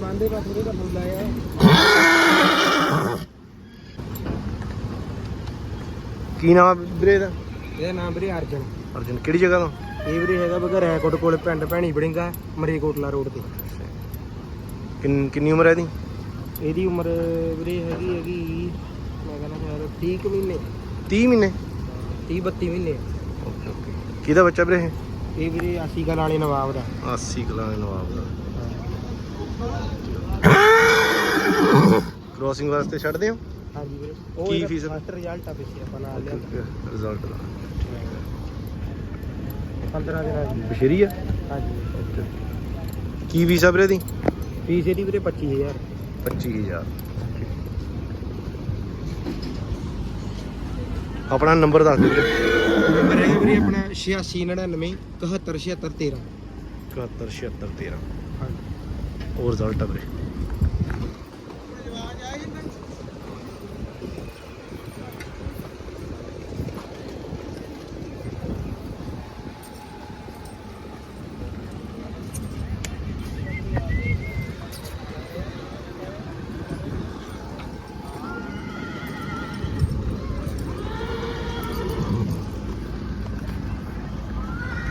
ਜੀ ਮੰਨਦੇ ਬਸ ਉਹਦੇ ਦਾ ਫੁੱਲ ਆਇਆ ਕੀ ਨਾਮ ਆ ਵੀਰੇ ਦਾ ਇਹਦਾ ਨਾਮ ਵੀਰੇ ਅਰਜਨ। ਅਰਜਨ ਕਿਹੜੀ ਜਗ੍ਹਾ ਤੋਂ? ਇਹ ਵੀਰੇ ਹੈਗਾ ਬਗਾ ਰੈਕੋਟ ਕੋਲ ਪਿੰਡ ਭੈਣੀ ਬੜਿੰਗਾ ਮਰੇਕੋਟਲਾ ਰੋਡ ਤੇ। ਕਿੰਨ- ਕਿੰਨੀ ਉਮਰ ਹੈ ਇਹਦੀ? ਇਹਦੀ ਉਮਰ ਵੀਰੇ ਹੈਗੀ ਹੈਗੀ ਮੈਂ ਕਹਿੰਦਾ ਸ਼ਾਇਦ 30 ਕੁ ਮਹੀਨੇ। 30 ਮਹੀਨੇ? 30 32 ਮਹੀਨੇ। Okay okay. ਕਿਹਦਾ ਬੱਚਾ ਵੀਰੇ ਇਹ? ਇਹ ਵੀਰੇ ਆਸੀ ਕਲ ਵਾਲੇ ਨਵਾਬ ਦਾ। 80 ਕਿਲਾ ਦੇ ਨਵਾਬ ਦਾ। ਕ੍ਰੋਸਿੰਗ ਵਾਸਤੇ ਛੱਡਦੇ ਹੋ? ਹਾਂਜੀ ਵੀਰੇ। ਉਹ ਕੀ ਇਹਦਾ ਫੀਸ? ਰਿਜ਼ਲਟ ਆ ਪਿੱਛੇ ਆਪਾਂ ਨਾਲ ਲਿਆ। ਰਿਜ਼ਲਟ ਦਾ। 15 ਦਿਨਾਂ ਦੀ। ਬਸ਼ੇਰੀ ਆ? ਹਾਂਜੀ। ਕੀ ਵੀਜ਼ਾ ਵੀਰੇ ਦੀ? ਫੀਸ ਇਹਦੀ ਵੀਰੇ 25000 25000 ਆਪਣਾ ਨੰਬਰ ਦੱਸ ਦਿਓ ਨੰਬਰ ਹੈਗਾ ਵੀਰੇ ਆਪਣਾ 8699 717613 71 76 13 ਹਾਂਜੀ। ਉਹ ਰਿਜ਼ਲਟ ਆ ਵੀਰੇ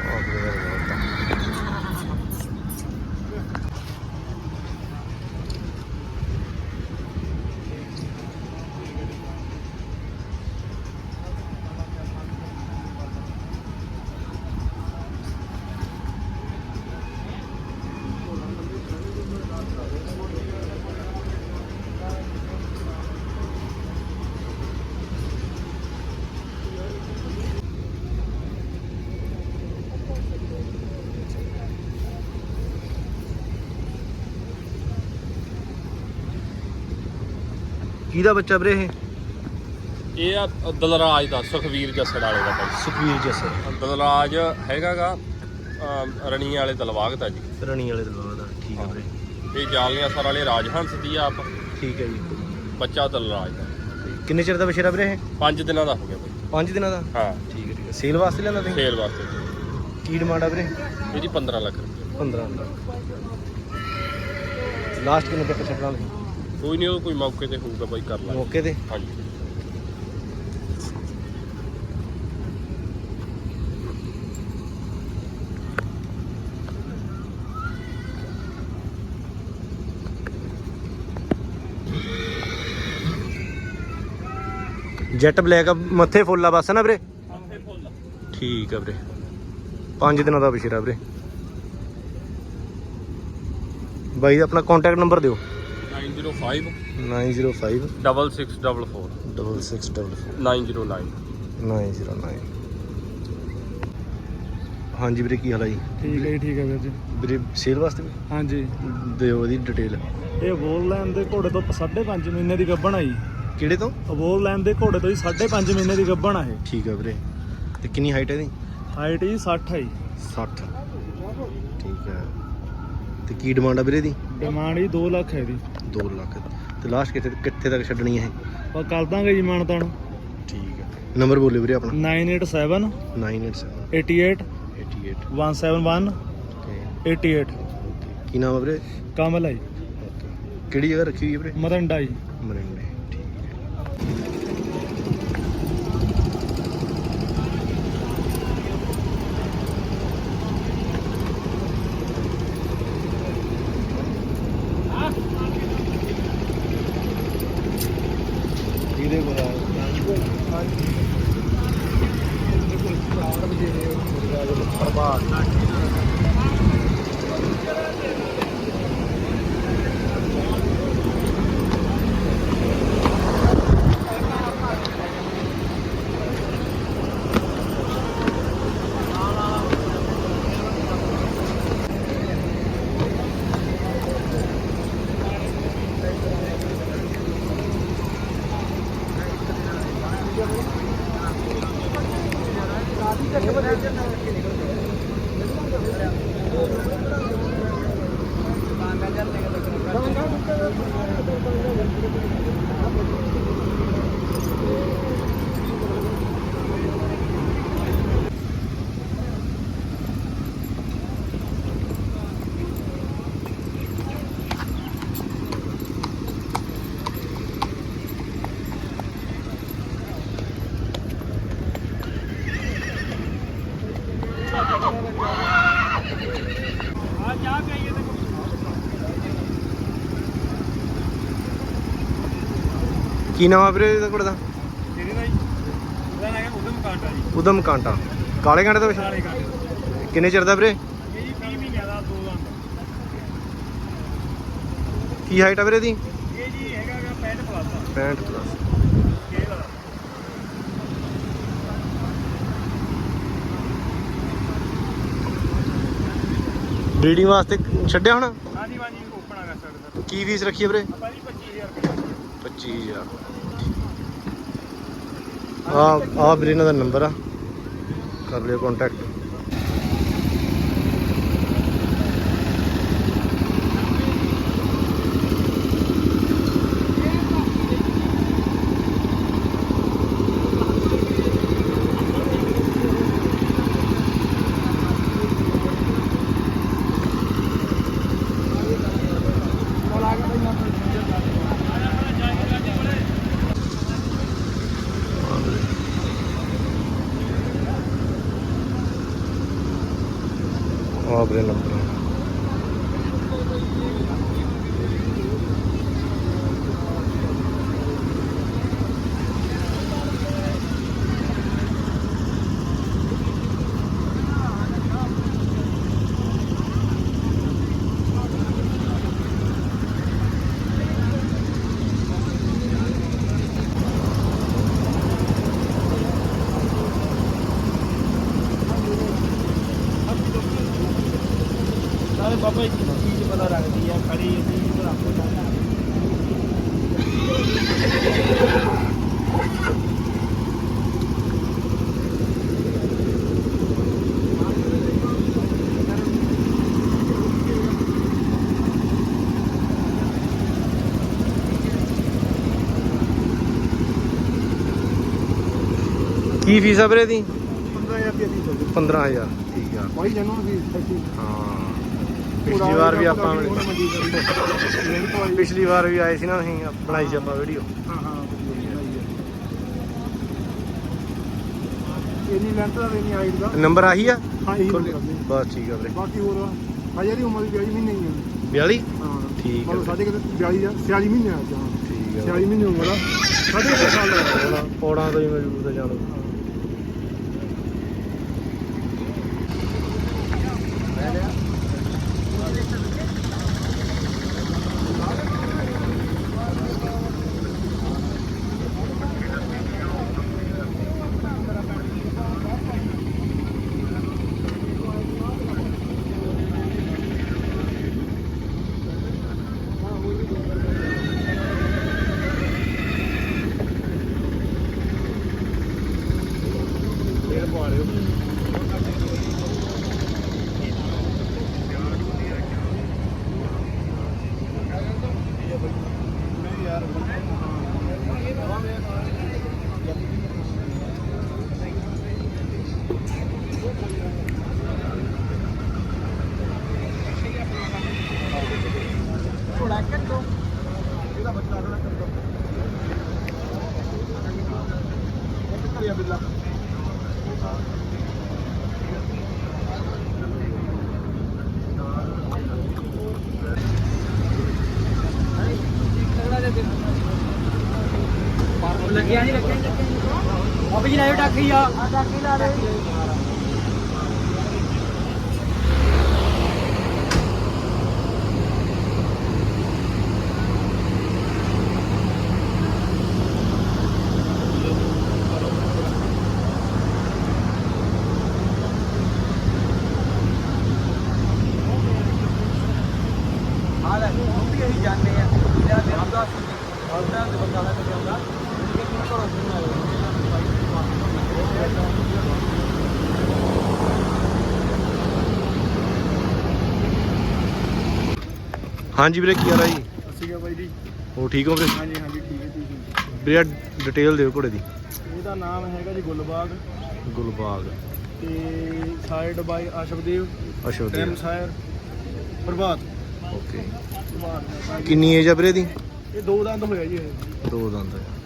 ਆਹ ਵੀਰੇ ਦਾ result ਆ। ਕਿਹਦਾ ਬੱਚਾ ਵੀਰੇ ਇਹ? ਇਹ ਆ ਦਲਰਾਜ ਦਾ ਸੁਖਵੀਰ ਜੱਸੜ ਵਾਲੇ ਦਾ ਭਾਈ। ਸੁਖਵੀਰ ਜੱਸਰ ਦਲਰਾਜ ਹੈਗਾਗਾ ਰਣੀ ਵਾਲੇ ਦਲਵਾਗ ਦਾ ਜੀ। ਰਣੀ ਵਾਲੇ ਦਲਵਾ ਦਾ ਠੀਕ ਹੈ। ਵੀਰੇ। ਇਹ ਜਾਲੀਆਂ ਸਰ ਵਾਲੇ ਰਾਜਹੰਸ ਦੀ ਆ ਆਪ। ਠੀਕ ਹੈ ਜੀ। ਬੱਚਾ ਦਲਰਾਜ ਦਾ। ਕਿੰਨੇ ਚਿਰ ਦਾ ਬਸ਼ੇਰਾ ਵੀਰੇ ਇਹ? 5 ਦਿਨਾਂ ਦਾ ਹੋ ਗਿਆ ਭਾਈ। 5 ਦਿਨਾਂ ਦਾ? ਹਾਂ। ਠੀਕ ਹੈ ਠੀਕ ਹੈ ਸੇਲ ਵਾਸਤੇ ਲੈਂਦਾ ਤੁਸੀਂ? ਸੇਲ ਵਾਸਤੇ। ਕੀ ਡਿਮਾਂਡ ਆ ਵੀਰੇ? ਇਹਦੀ 15 ਲੱਖ ਰੁਪਏ। 15 ਦਾ ਲਾਸਟ ਕਿੰਨੇ ਤੱਕ ਛੱਡਣਾ ਤੁਸੀਂ? ਕੋਈ ਨਹੀਂ ਉਹ ਕੋਈ ਮੌਕੇ ਤੇ ਹੋਊਗਾ ਬਾਈ ਕਰ ਲਾਂਗੇ। ਮੌਕੇ ਤੇ? ਹਾਂਜੀ। ਜੈਟ ਬਲੈਕ ਮੱਥੇ ਫੁੱਲ ਆ ਬਸ ਨਾ ਵੀਰੇ? ਠੀਕ ਆ ਵੀਰੇ। 5 ਦਿਨਾਂ ਦਾ ਬਸ਼ੇਰਾ ਵੀਰੇ। ਬਾਈ ਦਾ ਆਪਣਾ ਕੰਟੈਕਟ ਨੰਬਰ ਦਿਓ। 905 905 6644 6644 909 909 ਹਾਂਜੀ ਵੀਰੇ ਕੀ ਹਾਲ ਹੈ ਜੀ? ਠੀਕ ਹੈ ਜੀ ਠੀਕ ਹੈ ਵੀਰ ਜੀ। ਵੀਰੇ ਸੇਲ ਵਾਸਤੇ ਵੀ? ਹਾਂਜੀ। ਦਿਓ ਇਹਦੀ ਡਿਟੇਲ ਇਹ ਅਬੋਲ ਲੈਣ ਦੇ ਘੋੜੇ ਤੋਂ 5.5 ਮਹੀਨੇ ਦੀ ਗੱਭਣ ਆਈ ਕਿਹੜੇ ਤੋਂ? ਅਬੋਲ ਲੈਣ ਦੇ ਘੋੜੇ ਤੋਂ ਹੀ 5.5 ਮਹੀਨੇ ਦੀ ਗੱਭਣ ਆ ਇਹ। ਠੀਕ ਆ ਵੀਰੇ। ਤੇ ਕਿੰਨੀ ਹਾਈਟ ਹੈ ਇਹਦੀ? ਹਾਈਟ ਜੀ 60 ਹੈ 60 ਠੀਕ ਹੈ ਤੇ ਕੀ ਡਿਮਾਂਡ ਆ ਵੀਰੇ ਦੀ ਡਿਮਾਂਡ ਜੀ 2 ਲੱਖ ਹੈ ਇਹਦੀ। 2 ਲੱਖ ਤੇ ਲਾਸਟ ਕਿੱਥੇ ਕਿੱਥੇ ਤੱਕ ਛੱਡਣੀ ਹੈ ਆਪਾਂ ਕਰ ਦਾਂਗੇ ਜੀ ਮਾਨਤਾਨ ਠੀਕ ਹੈ। ਨੰਬਰ ਬੋਲਿਓ ਵੀਰੇ ਆਪਣਾ। 987 987 88 88 171 ਓਕੇ। 88 ਕੀ ਨਾਮ ਆ ਵੀਰੇ? ਕਮਲ ਹੈ ਜੀ। ਕਿਹੜੀ ਜਗ੍ਹਾ ਰੱਖੀ ਹੋਈ ਹੈ ਵੀਰੇ? ਮਰੰਡਾ ਜੀ। ਮਰਿੰਡੇ ਠੀਕ ਹੈ। ਪ੍ਰਭਾਤ ਕੀ ਨਾਮ ਆ ਵੀਰੇ ਇਹਦਾ ਘੋੜੇ ਦਾ ਜਿਹੜੀ ਨਾ ਜੀ ਉਹਦਾ ਨਾਮ ਹੈ ਉਦਮ ਕਾਂਟਾ ਜੀ। ਉਦਮ ਕਾਂਟਾ। ਕਾਲੇ ਕਾਂਟੇ ਦਾ ਵਿਸ਼ਾ ਕਾਂਟੇ ਕਿੰਨੇ ਚਿਰ ਦਾ ਵੀਰੇ? ਇਹ ਜੀ 20 ਮਹੀਨਿਆਂ ਦਾ ਦੋ ਦੰਦ ਕੀ ਹਾਈਟ ਆ ਵੀਰੇ ਦੀ ਇਹ ਜੀ ਹੈਗਾ ਗਾ 65 ਪਲੱਸ ਦਾ 65 ਪਲੱਸ ਸਕੇਲ ਵਾਲਾ। ਬਰੀਡਿੰਗ ਵਾਸਤੇ ਛੱਡਿਆ ਹੁਣ? ਹਾਂਜੀ ਹਾਂਜੀ ਓਪਨ ਆ ਗਿਆ ਸਾਡੇ ਸਰ ਕੀ ਫੀਸ ਰੱਖੀ ਆ ਵੀਰੇ? ਆਪਾਂ ਜੀ 25000 ਰੁਪਏ। 25000 ਆ ਆ ਵੀਰੇ ਇਹਨਾਂ ਦਾ ਨੰਬਰ ਆ। ਕਰ ਲਿਓ ਕੰਟੈਕਟ ਆ ਵੀਰੇ ਨੰਬਰ ਇੱਕ ਚੀਜ਼ ਪਤਾ ਰੱਖਦੀ ਆ ਖੜੀ ਅਸੀਂ ਰੱਖ ਕੀ ਫੀਸ ਆ ਵੀਰੇ ਦੀ? 15000 ਰੁਪਏ ਦੀ ਚੱਲਦੀ 15000 ਠੀਕ ਆ। ਕੋਈ ਜਨੂ ਦੀ ਸੱਚੀ। ਹਾਂ। ਪਿਛਲੀ ਵਾਰ ਵੀ ਆਪਾਂ ਪਿਛਲੀ ਵਾਰ ਵੀ ਆਏ ਸੀ ਨਾ ਅਸੀਂ ਬਣਾਈ ਸੀ ਆਪਾਂ ਵੀਡੀਓ ਹਾਂ ਹਾਂ ਇੰਨੀ ਲੈਂਥ ਦਾ ਵੀ ਨਹੀਂ ਹਾਈਟ ਦਾ। ਨੰਬਰ ਆਹੀ ਆ? ਹਾਂ ਇਹੀ ਆ। ਬਸ ਠੀਕ ਆ ਵੀਰੇ। ਬਾਕੀ ਹੋਰ ਹਜੇ ਦੀ ਉਮਰ ਵੀ 42 ਮਹੀਨੇ ਹੀ ਆ। 42 ਹਾਂ। ਠੀਕ ਆ ਸਾਡੇ ਕਿਤੇ 42 ਆ 46 ਮਹੀਨੇ ਆ ਜਾਂ ਠੀਕ 46 ਮਹੀਨੇ ਉਮਰ ਆ। ਸਾਡੇ ਸਾਲ ਦਾ ਪੌੜਾਂ ਤੋਂ ਹੀ ਮਜ਼ਬੂਤ ਆ ਜਾਣੋ ਇਹਦਾ ਲੱਗਿਆ ਨਹੀਂ ਵੀ ਟਾਕੀ ਆ। ਟਾਕੀ ਲਾ ਦੇ ਆ ਅਸੀਂ ਜਾਣਦੇ ਆ। ਜਿਹੜਾ ਦਿਨ ਦਾ ਆਉਂਦਾ ਤੇ ਬੰਦਾ ਹੈ ਤੇ ਆਉਂਦਾ। ਹਾਂਜੀ ਵੀਰੇ ਕੀ ਹਾਲ ਆ ਜੀ? ਅਸੀਂ ਬਾਈ ਜੀ। ਹੋ ਠੀਕ ਹੋ ਵੀਰੇ? ਹਾਂਜੀ ਹਾਂਜੀ ਠੀਕ ਹੈ ਠੀਕ ਵੀਰੇ ਡਿਟੇਲ ਦਿਓ ਘੋੜੇ ਦੀ। ਹੈ ਇਹਦਾ ਨਾਮ ਹੈਗਾ ਜੀ ਗੁੱਲਬਾਗ। ਗੁਲਬਾਗ। ਤੇ ਸਾਈਡ ਬਾਈ ਆਸ਼ਵਦੇਵ ਅਸ਼ੋਕ ਟੈਮ ਸਾਇਰ ਪ੍ਰਭਾਤ। ਓਕੇ ਪ੍ਰਭਾਤ। ਕਿੰਨੀ ਏਜ ਆ ਵੀਰੇ ਦੀ ਇਹ ਦੋ ਦੰਦ ਹੋਇਆ ਜੀ ਇਹ। ਦੋ ਦੰਦ। ਹਾਂਜੀ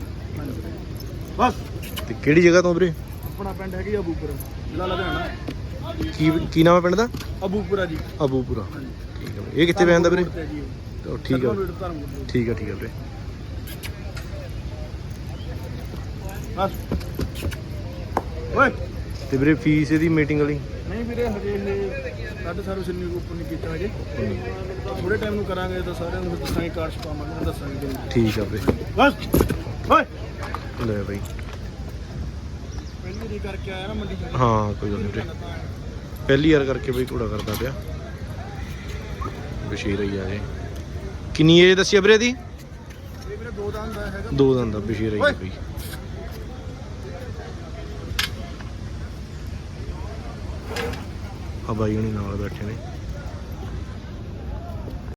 ਬਸ। ਤੇ ਕਿਹੜੀ ਜਗ੍ਹਾ ਤੋਂ ਵੀਰੇ? ਆਪਣਾ ਪਿੰਡ ਹੈਗੀ ਅਬੂਪੁਰ ਜ਼ਿਲ੍ਹਾ ਲੁਧਿਆਣਾ। ਕੀ ਕੀ ਨਾਮ ਹੈ ਪਿੰਡ ਦਾ? ਅਬੂਪੁਰਾ ਜੀ। ਅਬੂਪੁਰਾ। ਠੀਕ ਹੈ ਵੀਰੇ। ਇਹ ਕਿੱਥੇ ਪੈਂਦਾ ਵੀਰੇ। ਉਹ ਠੀਕ ਆ। ਠੀਕ ਆ ਠੀਕ ਆ ਵੀਰੇ। ਬਸ। ਓਏ। ਤੇ ਵੀਰੇ ਫੀਸ ਇਹਦੀ ਮੀਟਿੰਗ ਵਾਲੀ? ਨਹੀਂ ਵੀਰੇ ਹਜੇ ਇਹ ਸਾਡੇ ਸਰਵਿਸ ਇੰਨੀ ਉੱਪਰ ਨਹੀਂ ਕੀਤਾ ਹਜੇ। ਥੋੜੇ ਟਾਈਮ ਨੂੰ ਕਰਾਂਗੇ ਤਾਂ ਸਾਰਿਆਂ ਨੂੰ ਫਿਰ ਦੱਸਾਂਗੇ ਕਾਰਡ ਪਾਵਾਂਗੇ ਦੱਸਾਂਗੇ। ਠੀਕ ਆ ਵੀਰੇ। ਬਸ। ਓਏ। ਲੈ ਬਈ। ਪਹਿਲੀ ਦੀ ਕਰਕੇ ਆਇਆ ਨਾ ਮੰਡੀ ਚ। ਹਾਂ ਕੋਈ ਗੱਲ ਨਹੀਂ ਵੀਰੇ। ਪਹਿਲੀ ਵਾਰ ਕਰਕੇ ਬਈ ਘੋੜਾ ਕਰਦਾ ਪਿਆ। ਬਸ਼ੀਰ ਹੀ ਆ ਜੇ ਕਿੰਨੀ ਏਜ ਦੱਸਿਆ ਵੀਰੇ ਦੀ ਇਹ ਵੀਰੇ ਦੋ ਦੰਦ ਦਾ ਹੈਗਾ। ਦੋ ਦਿਨ ਦਾ ਬਸ਼ੀਰ ਹੀ ਆ ਬਈ। ਆ ਬਾਈ ਹੁਣੀ ਨਾਲ ਬੈਠੇ ਨੇ।